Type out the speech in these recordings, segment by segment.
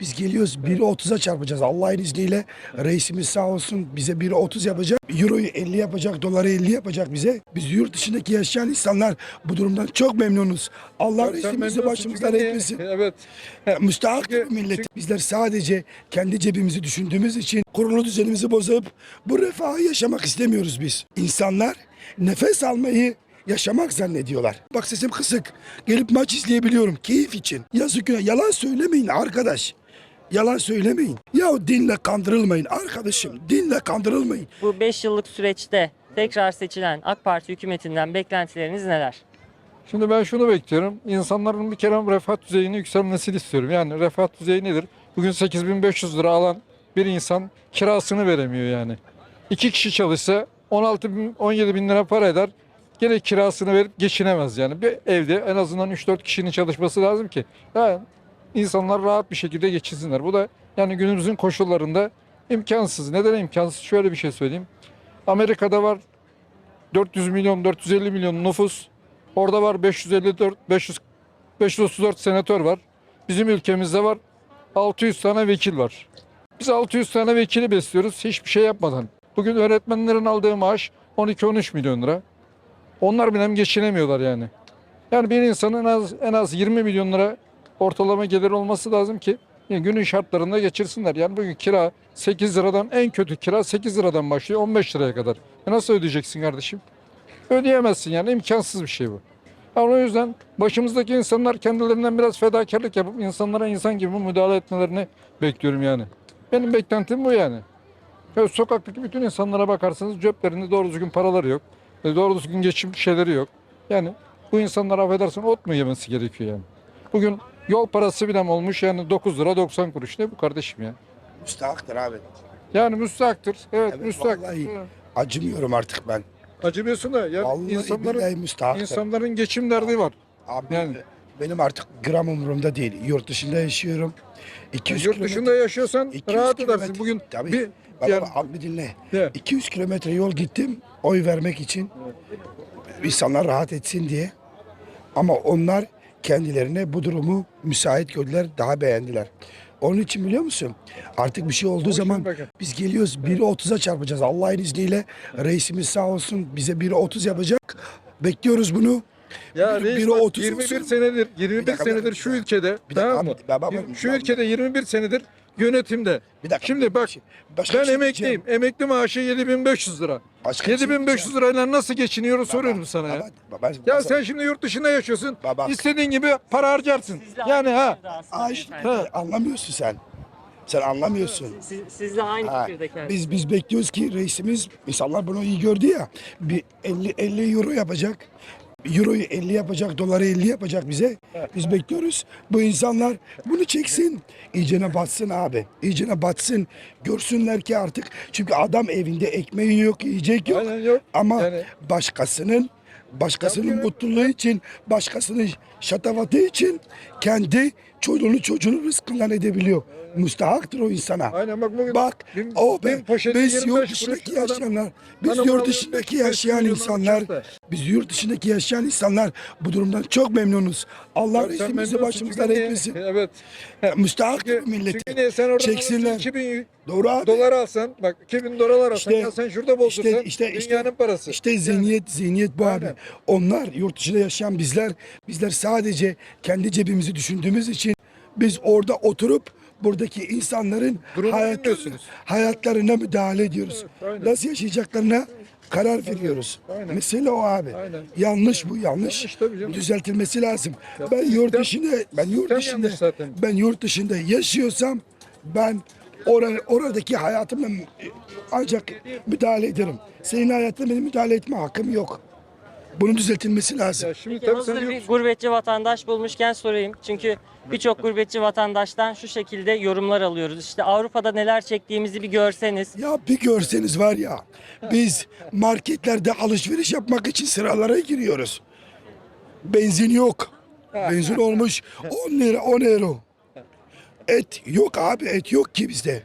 Biz geliyoruz 1'i 30'a çarpacağız. Allah'ın izniyle reisimiz sağ olsun bize 1'i 30 yapacak. Euroyu 50 yapacak, doları 50 yapacak bize. Biz yurt dışındaki yaşayan insanlar bu durumdan çok memnunuz. Allah reisimizi başımızdan etmesin. Evet. Müstahak bir millet. Bizler sadece kendi cebimizi düşündüğümüz için kurulu düzenimizi bozup bu refahı yaşamak istemiyoruz biz. İnsanlar nefes almayı yaşamak zannediyorlar. Bak sesim kısık. Gelip maç izleyebiliyorum keyif için. Yazık günah. Yalan söylemeyin arkadaş. Yalan söylemeyin. Ya dinle kandırılmayın arkadaşım. Dinle kandırılmayın. Bu 5 yıllık süreçte tekrar seçilen AK Parti hükümetinden beklentileriniz neler? Şimdi ben şunu bekliyorum. İnsanların bir kere refah düzeyini yükselmesini istiyorum. Yani refah düzeyi nedir? Bugün 8500 lira alan bir insan kirasını veremiyor yani. İki kişi çalışsa 16 bin, 17 bin lira para eder. Gene kirasını verip geçinemez yani. Bir evde en azından 3-4 kişinin çalışması lazım ki. Yani insanlar rahat bir şekilde geçinsinler. Bu da yani günümüzün koşullarında imkansız. Neden imkansız? Şöyle bir şey söyleyeyim. Amerika'da var 400 milyon, 450 milyon nüfus. Orada var 554, 500, 534 senatör var. Bizim ülkemizde var 600 tane vekil var. Biz 600 tane vekili besliyoruz hiçbir şey yapmadan. Bugün öğretmenlerin aldığı maaş 12-13 milyon lira. Onlar bile geçinemiyorlar yani. Yani bir insanın en az en az 20 milyon lira ortalama gelir olması lazım ki yani günün şartlarında geçirsinler. Yani bugün kira 8 liradan en kötü kira 8 liradan başlıyor 15 liraya kadar. E nasıl ödeyeceksin kardeşim? Ödeyemezsin yani imkansız bir şey bu. Yani o yüzden başımızdaki insanlar kendilerinden biraz fedakarlık yapıp insanlara insan gibi müdahale etmelerini bekliyorum yani. Benim beklentim bu yani. Ya sokaktaki bütün insanlara bakarsanız ceplerinde doğru düzgün paraları yok. E, Doğru düzgün geçim şeyleri yok. Yani bu insanlar affedersin ot mu yemesi gerekiyor yani. Bugün yol parası bile olmuş yani 9 lira 90 kuruş. Ne bu kardeşim ya? Müstahaktır abi. Yani müstahaktır. Evet, Evet, müstahak. vallahi. Evet. Acımıyorum artık ben. Acımıyorsun da yani Vallahi insanların insanların geçim derdi var. Abi Yani. benim artık gram umurumda değil. Yurt dışında yaşıyorum. 200 Yurt dışında yaşıyorsan 200 rahat edersin. Bugün Tabii. bir Baba yani, abi dinle. Ne? 200 kilometre yol gittim oy vermek için. İnsanlar rahat etsin diye. Ama onlar kendilerine bu durumu müsait gördüler, daha beğendiler. Onun için biliyor musun? Artık bir şey olduğu zaman bakın. biz geliyoruz 1'i 30'a çarpacağız. Allah'ın izniyle reisimiz sağ olsun bize 1'i 30 yapacak. Bekliyoruz bunu. Ya Bir- reis bak, 30 21 olsun. senedir 21 dakika, senedir şu ülkede Bir dakika tamam mı? abi, ben- ben- ben- şu ben- ülkede 21 senedir yönetimde. Bir dakika. Şimdi bak Başka ben şey emekliyim. diyeceğim. Emekli maaşı 7500 lira. Başka bir şey 7500 lirayla nasıl geçiniyoruz soruyorum sana ya. Baba, baba, Ya baba- sen şimdi yurt dışında yaşıyorsun. Baba. İstediğin gibi para harcarsın. Sizle Yani ha. Aa, işte, beyefendi. anlamıyorsun sen. Sen anlamıyorsun. Siz, sizle aynı Ha, fikirde biz biz bekliyoruz ki reisimiz insanlar bunu iyi gördü ya. Bir 50 50 euro yapacak. Euroyu 50 yapacak, doları 50 yapacak bize. Biz bekliyoruz. Bu insanlar bunu çeksin. İyicene batsın abi. İyicene batsın. Görsünler ki artık çünkü adam evinde ekmeği yok, yiyecek yok. Aynen yok. Ama Yani- başkasının başkasının mutluluğu için, başkasının şatafatı için kendi çocuğunu çocuğunu rızkından edebiliyor. Müstahaktır o insana. Aynen bak bugün Bak bin- o be, biz 25 yurt dışındaki yaşayanlar, biz yurt dışındaki 5 yaşayan insanlar, biz yurt dışındaki yaşayan insanlar bu durumdan çok memnunuz. Allah memnunsun başımızdan etmesin. Evet. Müstahaktır bu milleti. çünkü niye sen oradan Çeksinler. 2000 Doğru abi. dolar alsan bak 2000 dolar alsan ya sen şurada bozdursan işte- işte- işte- dünyanın parası. İşte zihniyet, zihniyet bu abi. Onlar yurt dışında yaşayan bizler, bizler sadece kendi cebimizi düşündüğümüz için biz orada oturup buradaki insanların Durumu hayatlarına, bilmiyorsunuz. hayatlarına müdahale ediyoruz. Evet, aynen. Nasıl yaşayacaklarına karar veriyoruz. aynen. Mesele o abi. Aynen. Yanlış bu yanlış. Yanlış tabii canım. Düzeltilmesi lazım. Ya ben yurt sistem- dışında ben yurt sistem dışında yanlış zaten. ben yurt dışında yaşıyorsam ben ora- oradaki hayatıma ancak müdahale ederim. Senin hayatına benim müdahale etme hakkım yok. Bunun düzeltilmesi lazım. Ya şimdi Peki tabii hazır sen bir gurbetçi vatandaş bulmuşken sorayım. Çünkü birçok gurbetçi vatandaştan şu şekilde yorumlar alıyoruz. İşte Avrupa'da neler çektiğimizi bir görseniz. Ya bir görseniz var ya biz marketlerde alışveriş yapmak için sıralara giriyoruz. Benzin yok. Benzin olmuş 10 lira 10 euro. Et yok abi et yok ki bizde.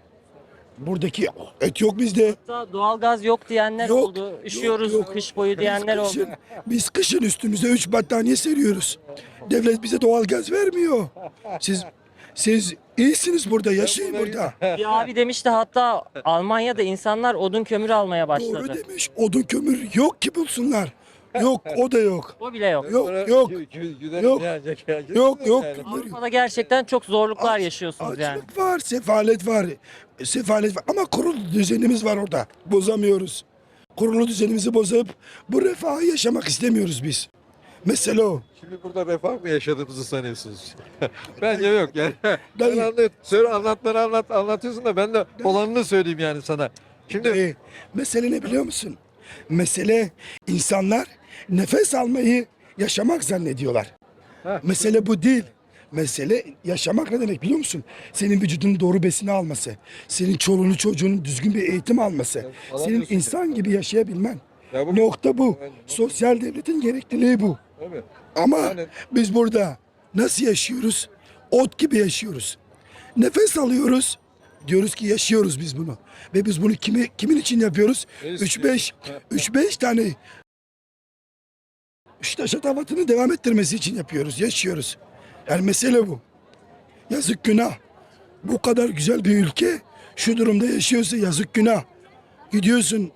Buradaki et yok bizde. Hatta doğalgaz yok diyenler Yok, oldu. Üşüyoruz yok, yok. kış boyu diyenler biz kışın, oldu. Biz kışın üstümüze 3 battaniye seriyoruz. Devlet bize doğalgaz vermiyor. Siz siz İyisiniz burada, yaşayın burada. Bir abi demişti hatta Almanya'da insanlar odun kömür almaya Doğru başladı. demiş. Odun kömür yok ki bulsunlar. Yok, o da yok. O bile yok. Yok, yok. Yok. Yok, yok. Avrupa'da gerçekten çok zorluklar yaşıyorsunuz yani. Açlık var, sefalet var. Sefalet var ama kurulu düzenimiz var orada. Bozamıyoruz. Kurulu düzenimizi bozup bu refahı yaşamak istemiyoruz biz. Mesele o. Şimdi burada refah mı yaşadığımızı sanıyorsunuz? Bence yok yani. Ben Dayı. anlıyorum. Söyle anlatmanı anlat, anlatıyorsun da ben de olanını söyleyeyim yani sana. Şimdi Ee, mesele ne biliyor musun? Mesele insanlar nefes almayı yaşamak zannediyorlar. Heh. Mesele bu değil. Mesele yaşamak ne demek biliyor musun? Senin vücudunun doğru besini alması, senin çoluğunu çocuğunun düzgün bir eğitim alması, senin alamıyorsun insan gibi yaşayabilmen. Ya bu- Nokta bu. Yani- Sosyal devletin gerekliliği bu. Tabii. Ama Yani- biz burada nasıl yaşıyoruz? Ot gibi yaşıyoruz. Nefes alıyoruz. Diyoruz ki yaşıyoruz biz bunu. Ve biz bunu kimi, kimin için yapıyoruz? Ne 3-5 3-5 tane işte şatafatını devam ettirmesi için yapıyoruz. Yaşıyoruz. Yani mesele bu. Yazık günah. Bu kadar güzel bir ülke şu durumda yaşıyorsa yazık günah. Gidiyorsun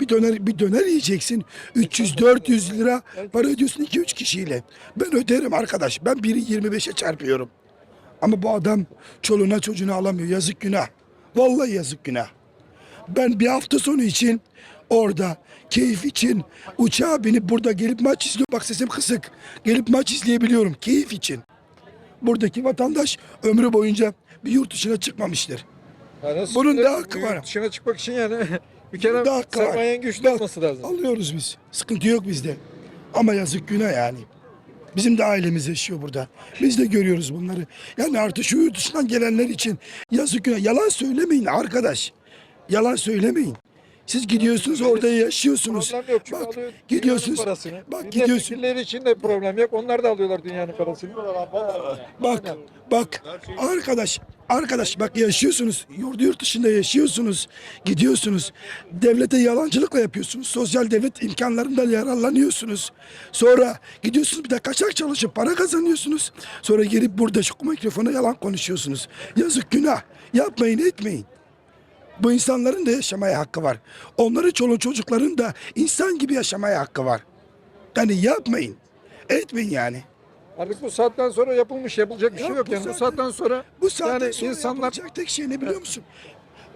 bir döner bir döner yiyeceksin. 300-400 lira para ödüyorsun 2-3 kişiyle. Ben öderim arkadaş. Ben biri 25'e çarpıyorum. Ama bu adam çoluğuna çocuğuna alamıyor. Yazık günah. Vallahi yazık günah. Ben bir hafta sonu için orada keyif için uçağa binip burada gelip maç izliyorum. Bak sesim kısık. Gelip maç izleyebiliyorum keyif için. Buradaki vatandaş ömrü boyunca bir yurt dışına çıkmamıştır. Ya nasıl Bunun da hakkı yurt var. Dışına çıkmak için yani bir kere Da hakkı var. sermayen güçlü olması lazım. Alıyoruz biz. Sıkıntı yok bizde. Ama yazık günah yani. Bizim de ailemiz yaşıyor burada. Biz de görüyoruz bunları. Yani artık şu yurt dışından gelenler için yazık günah. Yalan söylemeyin arkadaş. Yalan söylemeyin. Siz gidiyorsunuz orada yaşıyorsunuz. Problem yok. Çünkü Bak alıyor gidiyorsunuz. dünyanın parasını. Bak gidiyorsun. Milletvekilleri için de problem yok. Onlar da alıyorlar dünyanın parasını. Bak bak. Arkadaş arkadaş bak yaşıyorsunuz. Yurt yurt dışında yaşıyorsunuz. Gidiyorsunuz. Devlete yalancılıkla yapıyorsunuz. Sosyal devlet imkanlarından yararlanıyorsunuz. Sonra gidiyorsunuz bir de kaçak çalışıp para kazanıyorsunuz. Sonra gelip burada şu mikrofona yalan konuşuyorsunuz. Yazık günah. Yapmayın etmeyin bu insanların da yaşamaya hakkı var onların çoluk çocukların da insan gibi yaşamaya hakkı var yani yapmayın etmeyin yani Artık bu saatten sonra yapılmış yapılacak bir şey Ya yok. bu Yani bu saatten- saatten sonra Bu saatten yani sonra insanlar yapılacak tek şey ne biliyor musun?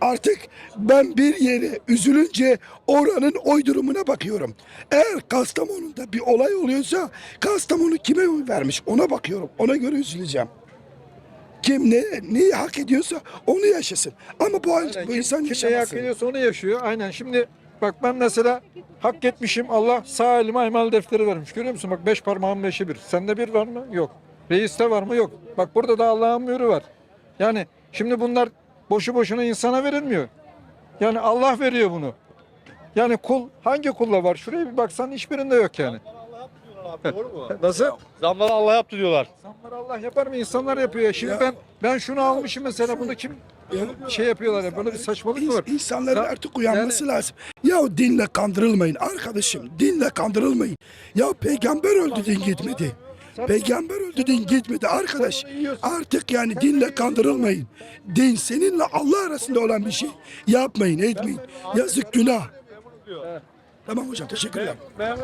Artık ben bir yere üzülünce oranın oy durumuna bakıyorum. Eğer Kastamonu'da bir olay oluyorsa Kastamonu kime oy vermiş ona bakıyorum. Ona göre üzüleceğim. Kim ne neyi hak ediyorsa onu yaşasın. Ama bu, Aynen, bu kim- insan kim neyi hak yaşamasın. ediyorsa onu yaşıyor. Aynen şimdi bak ben mesela hak etmişim Allah sağ elime aymal defteri vermiş. Görüyor musun? Bak beş parmağın beşi bir. Sende bir var mı? Yok. Reiste var mı? Yok. Bak burada da Allah'ın mührü var. Yani şimdi bunlar boşu boşuna insana verilmiyor. Yani Allah veriyor bunu. Yani kul hangi kulla var? Şuraya bir baksan hiçbirinde yok yani. Doğru mu? Nasıl? Zamları Allah yaptı diyorlar. İnsanlar Allah yapar mı? İnsanlar yapıyor ya. Şimdi Ya. ben ben şunu almışım mesela bunu kim şey yapıyorlar ya böyle bir saçmalık mı var? İns- İnsanların Ya- artık uyanması lazım. Ya dinle kandırılmayın arkadaşım. Dinle kandırılmayın. Ya peygamber öldü din gitmedi. Peygamber öldü din gitmedi arkadaş. Artık yani dinle kandırılmayın. Din seninle Allah arasında olan bir şey. Yapmayın etmeyin. Yazık günah. Tamam hocam teşekkürler. Ben,